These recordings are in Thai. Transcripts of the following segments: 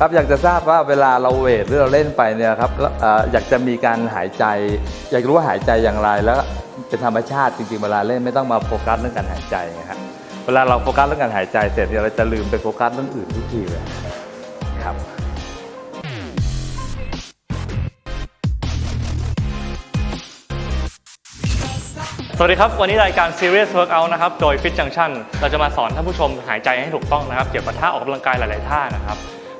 ครับอยากจะทราบว่าเวลาเราเวทหรือเราเล่นไปเนี่ยครับออยากจะมีการหายใจ อยากรู้ว่าหายใจอย่างไร แล้วเป็นธรรมชาติจริงๆเวลาเล่นไม่ต้องมาโฟกัสเรื่องการหายใจนะครับเวลาเราโฟกัสเรื่องการหายใจเสร็จเนี่ยเราจะลืมไปโฟกัสเรื่องอื่นทุกทีเลยครับสวัสดีครับ วันนี้รายการ Serious Workout นะครับ โดย Fit Junction เราจะมาสอนท่านผู้ชมหายใจให้ถูกต้องนะครับ เกี่ยวกับท่าออกกำลังกายหลาย ๆ ท่านะครับ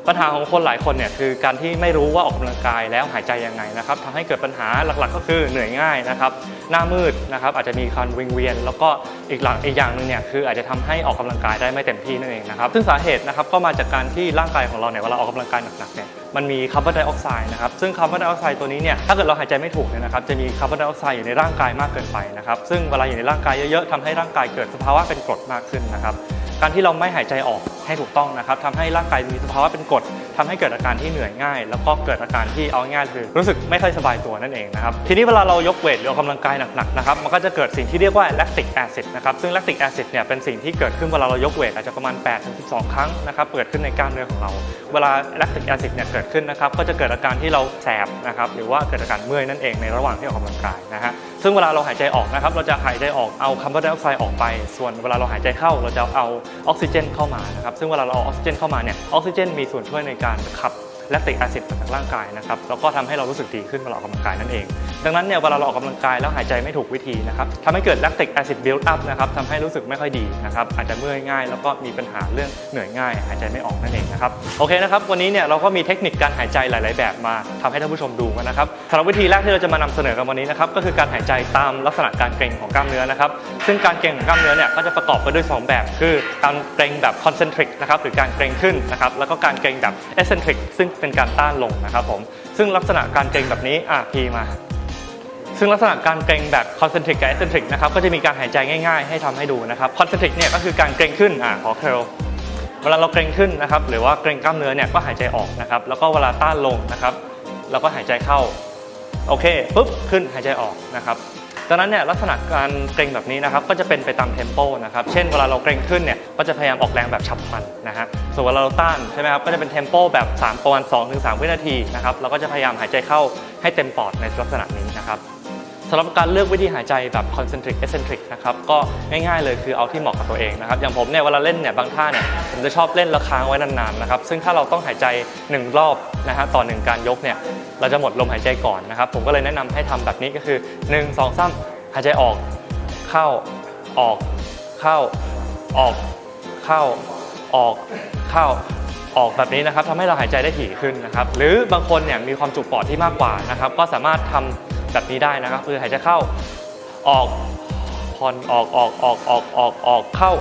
ปัญหาของคนหลายคนเนี่ยคือการที่ไม่รู้ว่าออกกำลังกายแล้วหายใจยังไงนะครับทำให้เกิดปัญหาหลักๆ ก็คือเหนื่อยง่ายนะครับหน้ามืดนะครับอาจจะมีคันวิงเวียน แล้วก็อีกหลังอีกอย่างหนึ่งเนี่ยคืออาจจะทำให้ออกกำลังกายได้ไม่เต็มที่นั่นเองนะครับซึ่งสาเหตุนะครับก็มาจากการที่ร่างกายของเราเนี่ยเวลาออกกำลังกายหนักๆเนี่ยมันมีคาร์บอนไดออกไซด์นะครับซึ่งคาร์บอนไดออกไซด์ตัวนี้เนี่ยถ้าเกิดเราหายใจไม่ถูกเนี่ยนะครับจะมีคาร์บอนไดออกไซด์อยู่ในร่างกายมากเกินไปนะครับซึ่งเวลาอยู่ในร่างกายเยอะๆทำให้ร่างกายเกิดสภาวะเป็นกรดมากขึ้นนะครับ การที่เราไม่หายใจออกให้ถูกต้องนะครับทำให้ร่างกายมีสภาวะเป็นกรดทำให้เกิดอาการที่เหนื่อยง่าย แล้วก็เกิดอาการที่เอาง่ายคือ รู้สึกไม่ค่อยสบายตัวนั่นเองนะครับทีนี้เวลาเรายกเวทหรือออกกำลังกายหนักๆนะครับมันก็จะเกิดสิ่งที่เรียกว่า lactic acid นะครับซึ่ง lactic acid เนี่ยเป็นสิ่งที่เกิดขึ้นเวลาเรายกเวทอาจจะประมาณ8ถึง12 ครั้งนะครับเกิดขึ้นในกล้ามเนื้อของเรา เวลา lactic acid เนี่ยเกิดขึ้นนะครับก็จะเกิดอาการที่เราแสบนะครับหรือว่าเกิดอาการเมื่อยนั่นเองในระหว่างที่ออกกำลังกายนะฮะ ซึ่งเวลาเราหายใจออกนะครับเราจะหายใจออกเอาคาร์บอนไดออกไซด์ออกไป ส่วนเวลาเราหายใจเข้าเราจะเอาออกซิเจนเข้ามานะครับซึ่งเวลาเราเอาออกซิเจนเข้ามาเนี่ยออกซิเจนมีส่วนช่วยในการขับ แลคติกแอซิดออกจากร่างกายนะครับแล้วก็ทำให้เรารู้สึกดีขึ้นเวลาออกกำลังกายนั่นเอง ดังนั้นเนี่ยเวลาเราออกกำลังกายแล้วหายใจไม่ถูกวิธีนะครับทำให้เกิดแลคติกแอซิดบิลด์อัพนะครับทำให้รู้สึกไม่ค่อยดีนะครับอาจจะเมื่อยง่าย แล้วก็มีปัญหาเรื่องเหนื่อยง่าย หายใจไม่ออกนั่นเองนะครับโอเคนะครับวันนี้เนี่ยเราก็มีเทคนิคการหายใจหลาย ๆ แบบมาทำให้ท่านผู้ชมดูกันนะครับสำหรับวิธีแรกที่เราจะมานำเสนอกันวันนี้นะครับก็คือการหายใจตามลักษณะการเกร็งของกล้ามเนื้อนะครับซึ่งการเกร็งของกล้ามเนื้อเนี่ยก็จะประกอบไปด้วยสองแบบ คือการเกร็งแบบ concentric นะครับหรือการเกร็งขึ้นนะครับแล้วก็การเกร็งแบบ eccentric ซึ่งเป็นการต้านลงนะครับผมซึ่งลักษณะการเกร็งแบบนี้อะพีมา ซึ่งลักษณะการเกร็งแบบ concentric กับ eccentric นะครับก็จะมีการหายใจง่ายๆ ให้ทำให้ดูนะครับ concentric เนี่ยก็คือการเกร็งขึ้นอะขอเคลเวลาเราเกร็งขึ้นนะครับหรือว่าเกร็งกล้ามเนื้อเนี่ยก็หายใจออกนะครับแล้วก็เวลาต้านลงนะครับเราก็หายใจเข้าโอเคปุ๊บขึ้นหายใจออกนะครับ ดังนั้นเนี่ยลักษณะการเกรงแบบนี้นะครับก็จะเป็นไปตามเทมโปนะครับเช่นเวลาเราเกรงขึ้นเนี่ยก็จะพยายามออกแรงแบบฉับพลันนะฮะส่วนเวลาเราต้านใช่ไหมครับก็จะเป็นเทมโปแบบ3ประมาณ2-3 วินาทีนะครับเราก็จะพยายามหายใจเข้าให้เต็มปอดในลักษณะนี้นะครับ สำหรับการเลือกวิธีหายใจแบบ concentric eccentric นะครับก็ง่ายๆเลยคือเอาที่เหมาะกับตัวเองนะครับอย่างผมเนี่ยเวลาเล่นเนี่ยบางท่าเนี่ยผมจะชอบเล่นแล้วค้างไว้นานๆนะครับซึ่งถ้าเราต้องหายใจ 1 รอบนะฮะต่อ 1 การยกเนี่ยเราจะหมดลมหายใจก่อนนะครับผมก็เลยแนะนำให้ทำแบบนี้ก็คือ 1 2 3 หายใจออก เข้าออก เข้าออก เข้าออกเข้าออกแบบนี้นะครับทำให้เราหายใจได้ถี่ขึ้นนะครับหรือบางคนเนี่ยมีความจุปอดที่มากกว่านะครับก็สามารถทำ แบบนี้ได้นะครับ คือหายใจเข้าออกผ่อนออกออกออกออกออกออกเข้า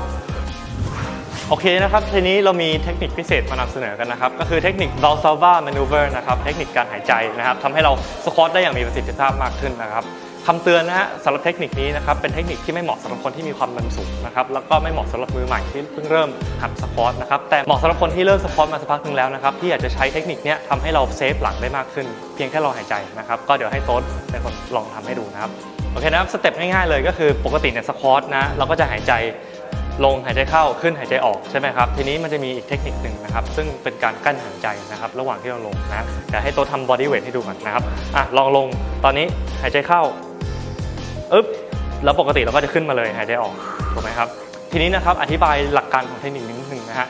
โอเคนะครับทีนี้เรามีเทคนิคพิเศษมานำเสนอกันนะครับ ก็คือเทคนิค Valsalva Maneuver นะครับ เทคนิคการหายใจนะครับทำให้เราสควอตได้อย่างมีประสิทธิภาพมากขึ้นนะครับ คำเตือนนะฮะสำหรับเทคนิคนี้นะครับเป็นเทคนิคที่ไม่เหมาะสำหรับคนที่มีความดันสูงนะครับแล้วก็ไม่เหมาะสำหรับมือใหม่ที่เพิ่งเริ่มหัดสควอตนะครับแต่เหมาะสำหรับคนที่เริ่มสควอตมาสักพักหนึ่งแล้วนะครับที่อยากจะใช้เทคนิคนี้ทำให้เราเซฟหลังได้มากขึ้น เพียงแค่เราหายใจนะครับก็เดี๋ยวให้โต๊ดเป็นคนลองทำให้ดูนะครับโอเคนะครับสเต็ปง่ายๆเลยก็คือปกติเนี่ยสควอตนะเราก็จะหายใจลงหายใจเข้าขึ้นหายใจออกใช่ไหมครับทีนี้มันจะมีอีกเทคนิคหนึ่งนะครับซึ่งเป็นการกั้นหายใจนะครับระหว่างที่เราลงนะเดี๋ยวให้โต๊ะทำบอดี้เวทให้ดูก่อนนะครับอะลองลงตอนนี้หายใจเข้า อึ๊บแล้วปกติเราก็จะขึ้นมาเลยหายใจออกถูกไหมครับ ทีนี้นะครับอธิบายหลักการของเทคนิคนิดนึงนะฮะ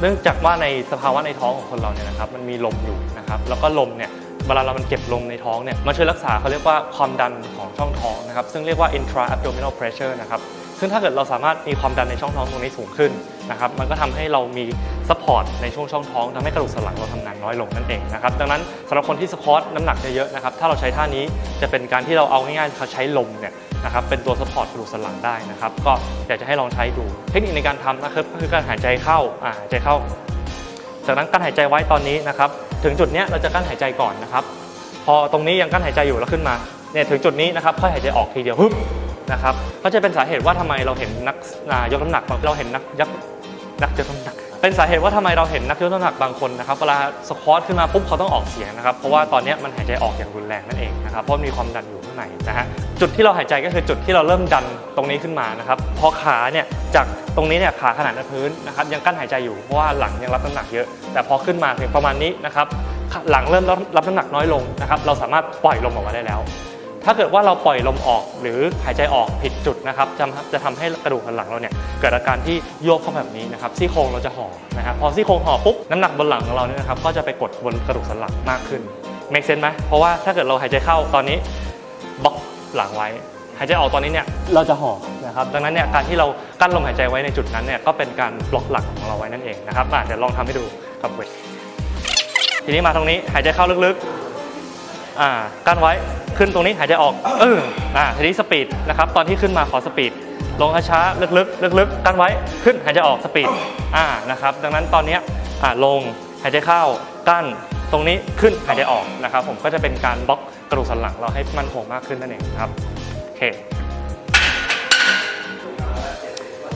เนื่องจากว่าในสภาวะในท้องของคนเราเนี่ยนะครับ มันมีลมอยู่นะครับ แล้วก็ลมเนี่ย เวลาเรามันเก็บลมในท้องเนี่ยมันช่วยรักษาเขาเรียกว่าความดันของช่องท้องนะครับซึ่งเรียกว่า intra abdominal pressure นะครับซึ่งถ้าเกิดเราสามารถมีความดันในช่องท้องตรงนี้สูงขึ้นนะครับมันก็ทำให้เรามีซัพพอร์ตในช่วงช่องท้องทำให้กระดูกสันหลังเราทำงานน้อยลงนั่นเองนะครับดังนั้นสำหรับคนที่สควอตน้ำหนักเยอะๆนะครับถ้าเราใช้ท่านี้จะเป็นการที่เราเอาง่ายๆเขาใช้ลมเนี่ยนะครับเป็นตัวซัพพอร์ตกระดูกสันหลังได้นะครับก็อยากจะให้ลองใช้ดู เทคนิคในการทำนะครับก็คือการหายใจเข้าอ่าหายใจเข้า จากนั้นกั้นหายใจไว้ตอนนี้นะครับ ถึงจุดเนี้ยเราจะกั้นหายใจก่อนนะครับ พอตรงนี้ยังกั้นหายใจอยู่แล้วขึ้นมาเนี่ยถึงจุดนี้นะครับค่อยหายใจออกทีเดียวฮึบนะครับก็จะเป็นสาเหตุว่าทำไมเราเห็นนักอ่ายกน้ำหนักเราเห็นนักยักนักยกน้ำหนัก เป็นสาเหตุว่าทำไมเราเห็นนักยกน้ำหนักบางคนนะครับเวลาสควอตขึ้นมาปุ๊บเขาต้องออกเสียงนะครับเพราะว่าตอนนี้มันหายใจออกอย่างรุนแรงนั่นเองนะครับเพราะมีความดันอยู่ข้างในนะฮะจุดที่เราหายใจก็คือจุดที่เราเริ่มดันตรงนี้ขึ้นมานะครับพอขาเนี่ยจากตรงนี้เนี่ยขาขนาดพื้นนะครับยังกั้นหายใจอยู่เพราะว่าหลังยังรับน้ำหนักเยอะ แต่พอขึ้นมาถึงประมาณนี้นะครับหลังเริ่มรับรับน้ำหนักน้อยลงนะครับเราสามารถปล่อยลมออกมาได้แล้ว ถ้าเกิดว่าเราปล่อยลมออกหรือหายใจออกผิดจุดนะครับจะจะทำให้กระดูกสันหลังเราเนี่ยเกิดอาการที่โยกเข้าแบบนี้นะครับซี่โครงเราจะห่อนะครับพอซี่โครงห่อปุ๊บน้ำหนักบนหลังของเราเนี่ยนะครับก็จะไปกดบนกระดูกสันหลังมากขึ้น make sense ไหมเพราะว่าถ้าเกิดเราหายใจเข้าตอนนี้บล็อกหลังไว้ หายใจออกตอนนี้เนี่ยเราจะห่อนะครับดังนั้นเนี่ยการที่เรากั้นลมหายใจไว้ในจุดนั้นเนี่ยก็เป็นการบล็อกหลังของเราไว้นั่นเองนะครับอะเดี๋ยวลองทำให้ดูครับเว้ยทีนี้มาตรงนี้หายใจเข้าลึกๆ อ่ากั้นไว้ขึ้นตรงนี้หายใจออกเอออ่าทีนี้สปีดนะครับตอนที่ขึ้นมาขอสปีดลงช้าๆลึกๆลึกๆกั้นไว้ขึ้นหายใจออกสปีดอ่านะครับดังนั้นตอนเนี้ยอ่าลงหายใจเข้ากั้นตรงนี้ขึ้นหายใจออกนะครับผมก็จะเป็นการบล็อกกระดูกสันหลังเราให้มันคงมากขึ้นนั่นเองครับโอเค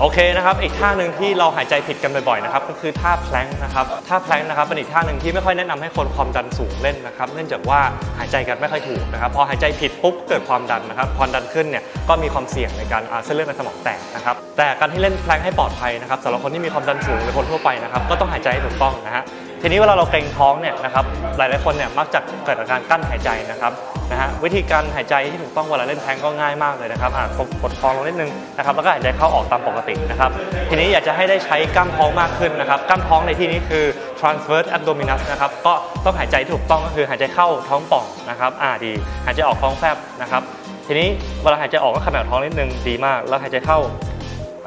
โอเคนะครับอีกท่าหนึ่งที่เราหายใจผิดกันบ่อยๆนะครับก็คือท่าแพลงนะครับท่าแพลงนะครับเป็นอีกท่าหนึ่งที่ไม่ค่อยแนะนำให้คนความดันสูงเล่นนะครับเนื่องจากว่าหายใจกันไม่ค่อยถูกนะครับพอหายใจผิดปุ๊บเกิดความดันนะครับความดันขึ้นเนี่ยก็มีความเสี่ยงในการเส้นเลือดในสมองแตกนะครับแต่การที่เล่นแพลงให้ปลอดภัยนะครับสำหรับคนที่มีความดันสูงหรือคนทั่วไปนะครับก็ต้องหายใจให้ถูกต้องนะฮะ ทีนี้เวลาเราเกรงท้องเนี่ยนะครับหลายๆคนเนี่ยมักจะเกิดอาการกั้นหายใจนะครับนะฮะวิธีการหายใจที่ถูกต้องเวลาเล่นแพลงก็ง่ายมากเลยนะครับอะกดท้องลงนิดนึงนะครับแล้วก็หายใจเข้าออกตามปกตินะครับทีนี้อยากจะให้ได้ใช้กล้ามท้องมากขึ้นนะครับกล้ามท้องในที่นี้คือ transverse abdominis นะครับก็ต้องหายใจถูกต้องก็คือหายใจเข้าท้องป่องนะครับอ่าดี หายใจออกท้องแฟบนะครับทีนี้เวลาหายใจออกก็ขมวท้องนิดนึงดีมาก แล้วหายใจเข้า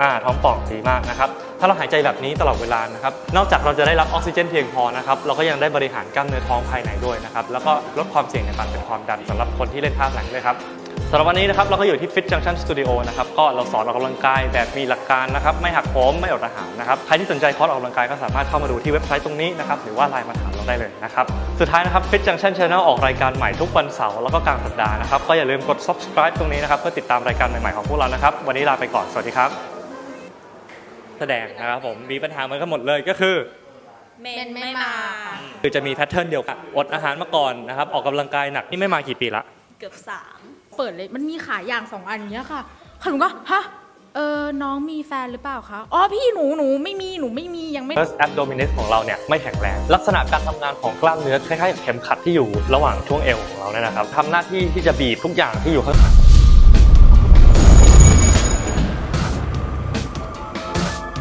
อ่าท้องป่องดีมากนะครับ ถ้าเราหายใจแบบนี้ตลอดเวลานะครับ นอกจากเราจะได้รับออกซิเจนเพียงพอนะครับ เราก็ยังได้บริหารกล้ามเนื้อท้องภายในด้วยนะครับ แล้วก็ลดความเสี่ยงในการเป็นความดันสำหรับคนที่เล่นท่าหลงด้วยครับสำหรับวันนี้นะครับเราก็อยู่ที่ Fit Junction Studio นะครับก็เราสอนออกกำลังกายแบบมีหลักการนะครับไม่หักโหมไม่อดอาหารนะครับใครที่สนใจคอร์สออกกำลังกายก็สามารถเข้ามาดูที่เว็บไซต์ตรงนี้นะครับหรือว่าไลน์มาถามเราได้เลยนะครับสุดท้ายนะครับ Fit Junction Channel ออกรายการใหม่ทุกวันเสาร์แล้วก็กลางสัปดาห์นะครับก็อย่าลืมกด subscribe ตรงนี้นะครับเพื่อติดตามรายการใหม่ๆของพวกเรานะครับวันนี้ลาไปก่อนสวัสดีครับ แสดงนะครับผมมีปัญหาเหมือนกันหมดเลยก็คือ เมนไม่มาค่ะคือจะมีแพทเทิร์นเดียวกันอดอาหารมาก่อนนะครับออกกำลังกายหนักนี่ไม่มากี่ปีละ เกือบสามเปิดเลยมันมีขายอย่างสองอันอย่างเงี้ยค่ะค่ะหนูก็ฮะเออน้องมีแฟนหรือเปล่าคะอ๋อพี่หนูหนูไม่มีหนูไม่มียังไม่ First abdominis ของเราเนี่ยไม่แข็งแรง ลักษณะการทำงานของกล้ามเนื้อคล้ายๆกับเข็มขัดที่อยู่ระหว่างช่วงเอวของเราเนี่ยนะครับทำหน้าที่ที่จะบีบทุกอย่างที่อยู่ข้างหลัง